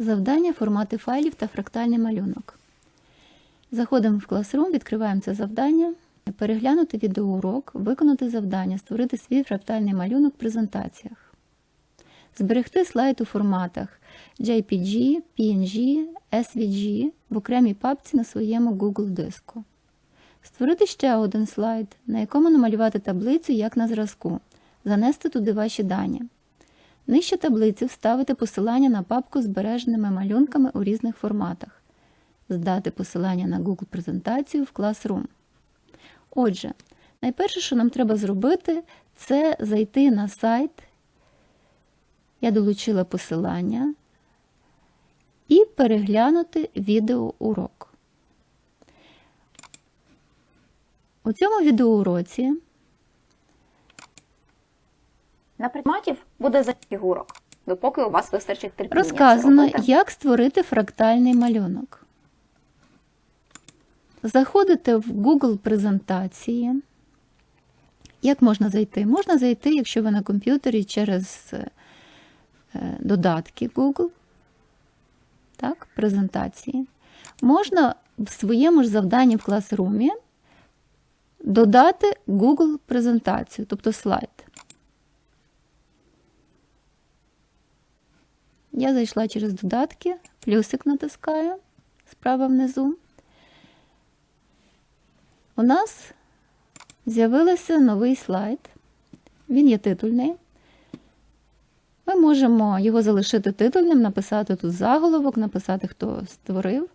Завдання, формати файлів та фрактальний малюнок. Заходимо в Classroom, відкриваємо це завдання, переглянути відеоурок, виконати завдання, створити свій фрактальний малюнок в презентаціях. Зберегти слайд у форматах JPG, PNG, SVG в окремій папці на своєму Google диску. Створити ще один слайд, на якому намалювати таблицю як на зразку, занести туди ваші дані. Нижче таблиці вставити посилання на папку з збереженими малюнками у різних форматах. Здати посилання на Google презентацію в Classroom. Отже, найперше, що нам треба зробити, це зайти на сайт. Я долучила посилання і переглянути відеоурок. У цьому відеоуроці На предметів буде за фігурок, допоки у вас вистачить терпіння. розказано, як створити фрактальний малюнок. Заходите в Google презентації. Як можна зайти? Можна зайти, якщо ви на комп'ютері через е, додатки Google, так, презентації. Можна в своєму ж завданні в класрумі додати Google презентацію, тобто слайд. Я зайшла через додатки, плюсик натискаю справа внизу. У нас з'явився новий слайд. Він є титульний. Ми можемо його залишити титульним, написати тут заголовок, написати, хто створив.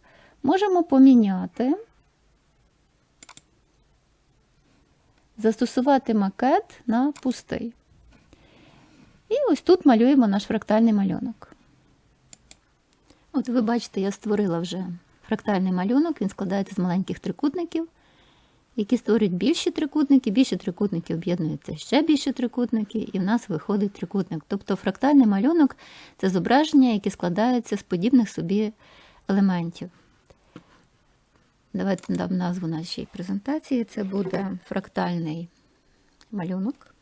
Можемо поміняти, застосувати макет на пустий. І ось тут малюємо наш фрактальний малюнок. От ви бачите, я створила вже фрактальний малюнок, він складається з маленьких трикутників, які створюють більші трикутники, більші трикутники об'єднуються ще більші трикутники, і в нас виходить трикутник. Тобто фрактальний малюнок це зображення, яке складається з подібних собі елементів. Давайте дам назву нашій презентації. Це буде фрактальний малюнок.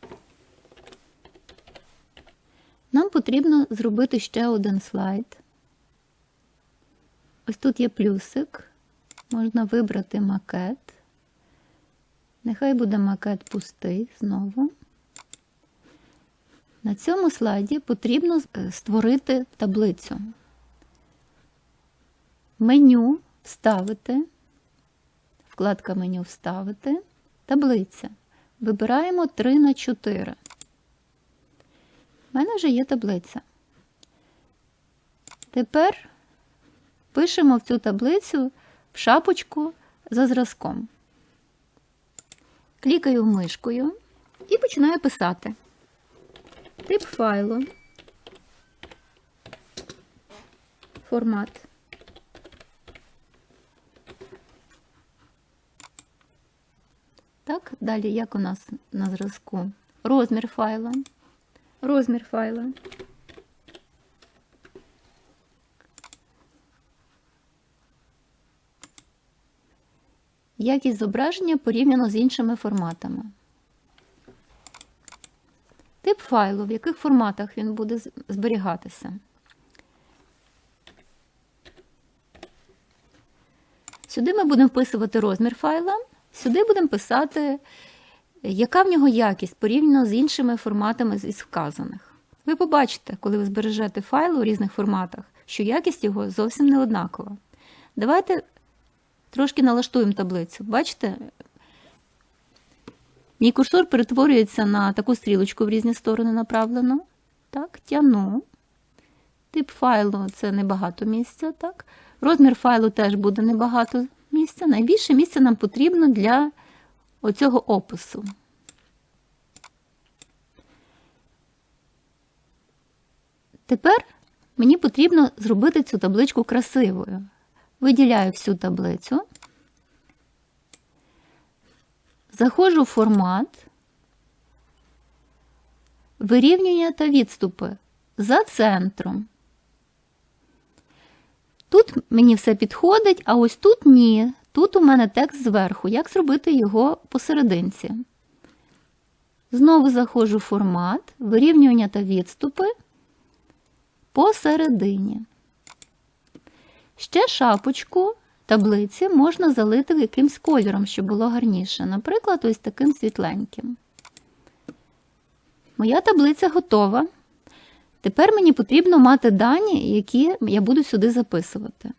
Нам потрібно зробити ще один слайд. Ось тут є плюсик. Можна вибрати макет. Нехай буде макет пустий знову. На цьому слайді потрібно е, створити таблицю. Меню вставити, вкладка меню вставити, таблиця. Вибираємо 3 на 4. У мене вже є таблиця. Тепер пишемо в цю таблицю в шапочку за зразком. Клікаю мишкою і починаю писати. Тип файлу, формат. Так, далі як у нас на зразку? Розмір файла. Розмір файла. Якість зображення порівняно з іншими форматами. Тип файлу, в яких форматах він буде зберігатися. Сюди ми будемо вписувати розмір файла, сюди будемо писати, яка в нього якість порівняно з іншими форматами із вказаних. Ви побачите, коли ви збережете файл у різних форматах, що якість його зовсім не однакова. Давайте трошки налаштуємо таблицю. Бачите? Мій курсор перетворюється на таку стрілочку в різні сторони направлену. Так, тяну. Тип файлу це небагато місця. Так? Розмір файлу теж буде небагато місця. Найбільше місця нам потрібно для оцього опису. Тепер мені потрібно зробити цю табличку красивою. Виділяю всю таблицю. Заходжу в формат, вирівнювання та відступи за центром. Тут мені все підходить, а ось тут ні. Тут у мене текст зверху. Як зробити його посерединці? Знову заходжу в формат, вирівнювання та відступи посередині. Ще шапочку таблиці можна залити якимсь кольором, щоб було гарніше. Наприклад, ось таким світленьким. Моя таблиця готова. Тепер мені потрібно мати дані, які я буду сюди записувати.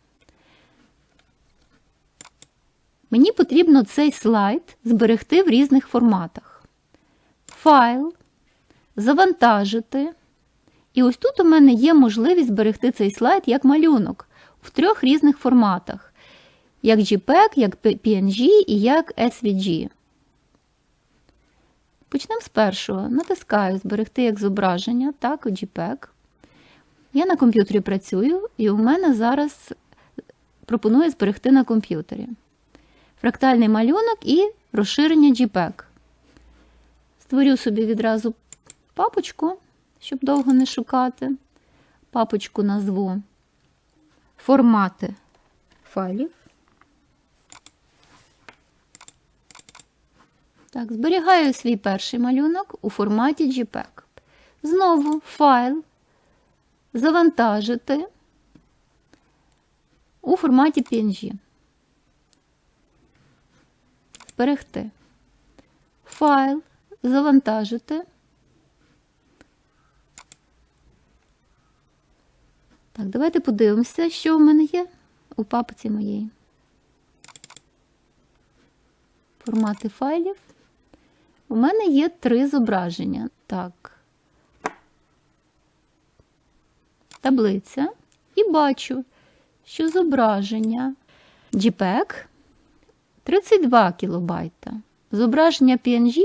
Мені потрібно цей слайд зберегти в різних форматах. Файл, завантажити. І ось тут у мене є можливість зберегти цей слайд як малюнок в трьох різних форматах: як JPEG, як PNG і як SVG. Почнемо з першого. Натискаю Зберегти як зображення, так, JPEG. Я на комп'ютері працюю, і у мене зараз пропонує зберегти на комп'ютері. Фрактальний малюнок і розширення JPEG. Створю собі відразу папочку, щоб довго не шукати. Папочку назву формати файлів. Так, зберігаю свій перший малюнок у форматі JPEG. Знову файл завантажити у форматі PNG. Зберегти. Файл завантажити. Так, давайте подивимося, що в мене є у папці моєї. Формати файлів. У мене є три зображення. Так. Таблиця. І бачу, що зображення JPEG 32 кілобайта. Зображення PNG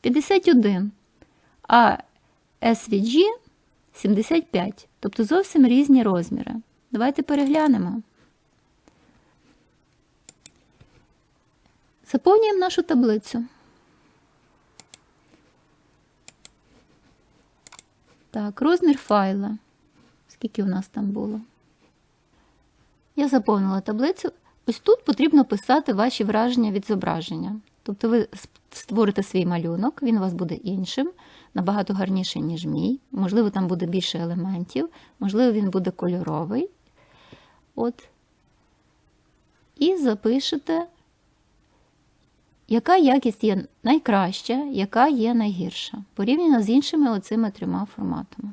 51, а SVG 75, тобто зовсім різні розміри. Давайте переглянемо. Заповнюємо нашу таблицю. Так, розмір файла. Скільки у нас там було? Я заповнила таблицю. Ось тут потрібно писати ваші враження від зображення. Тобто ви створите свій малюнок, він у вас буде іншим, набагато гарніший, ніж мій. Можливо, там буде більше елементів, можливо, він буде кольоровий. От. І запишете, яка якість є найкраща, яка є найгірша, порівняно з іншими оцими трьома форматами.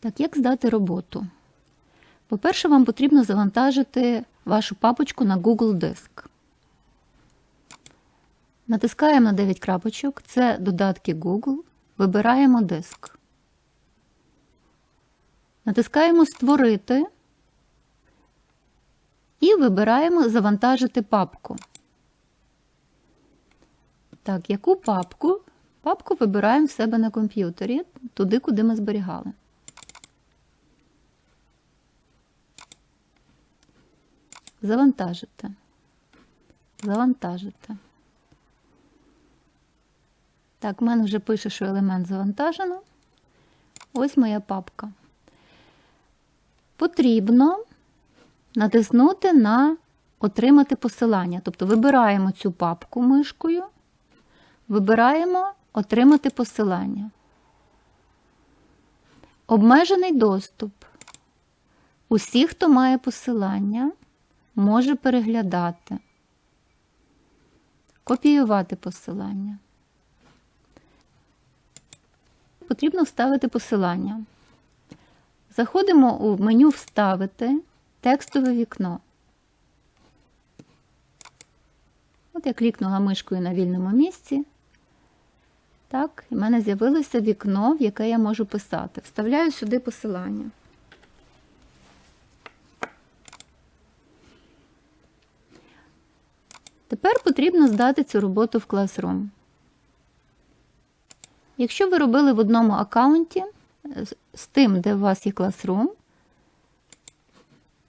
Так, як здати роботу? По-перше, вам потрібно завантажити вашу папочку на Google Диск. Натискаємо на 9 крапочок, це додатки Google, вибираємо диск. Натискаємо Створити і вибираємо Завантажити папку. Так, яку папку? Папку вибираємо в себе на комп'ютері, туди, куди ми зберігали. Завантажити. Завантажити. Так, в мене вже пише, що елемент завантажено. Ось моя папка. Потрібно натиснути на Отримати посилання. Тобто вибираємо цю папку мишкою, вибираємо Отримати посилання. Обмежений доступ. Усі, хто має посилання, може переглядати, копіювати посилання. Потрібно вставити посилання. Заходимо у меню Вставити текстове вікно. От я клікнула мишкою на вільному місці. Так, і в мене з'явилося вікно, в яке я можу писати. Вставляю сюди посилання. Тепер потрібно здати цю роботу в Classroom. Якщо ви робили в одному аккаунті з тим, де у вас є Classroom,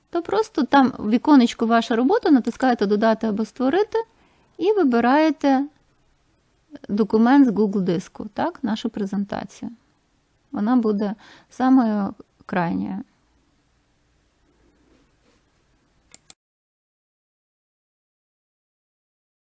то просто там в віконечку ваша робота натискаєте Додати або Створити і вибираєте документ з Google диску, так, нашу презентацію. Вона буде самою крайньою.